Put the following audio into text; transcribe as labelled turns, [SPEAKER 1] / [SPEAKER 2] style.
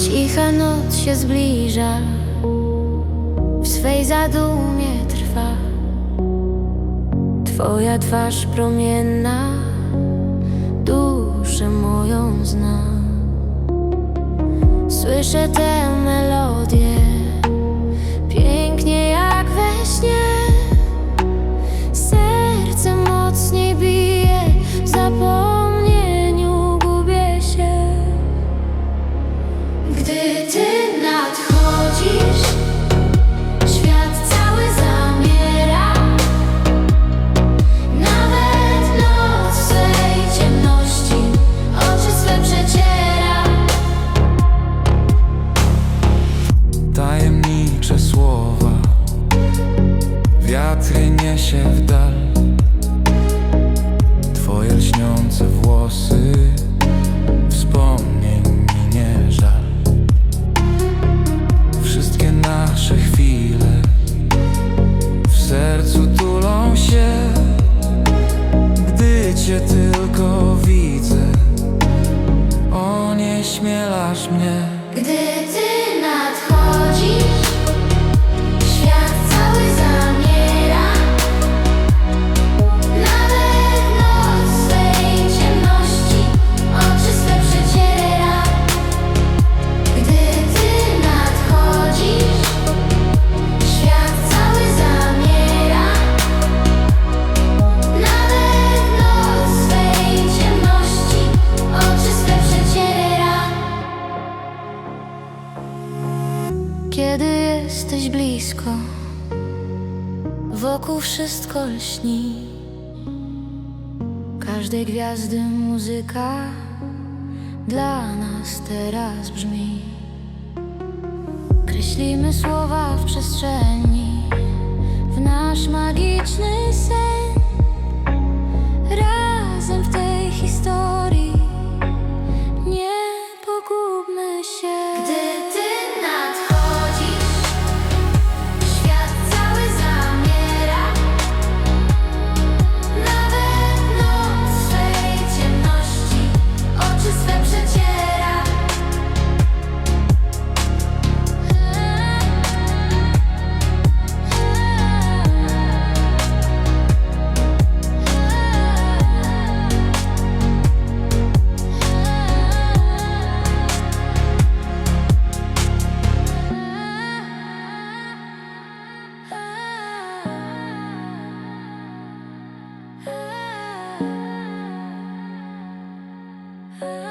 [SPEAKER 1] Cicha noc się zbliża, w swej zadumie trwa. Twoja twarz promienna, duszę moją zna. Słyszę tę
[SPEAKER 2] słowa. Wiatry niesie w dal Twoje lśniące włosy. Wspomnień mi nie żal. Wszystkie nasze chwile W sercu tulą się. Gdy Cię tylko widzę O, nie śmielasz mnie.
[SPEAKER 1] Gdy Kiedy jesteś blisko, wokół wszystko lśni. Każdej gwiazdy muzyka dla nas teraz brzmi. Kreślimy słowa w przestrzeni, w nasz magiczny I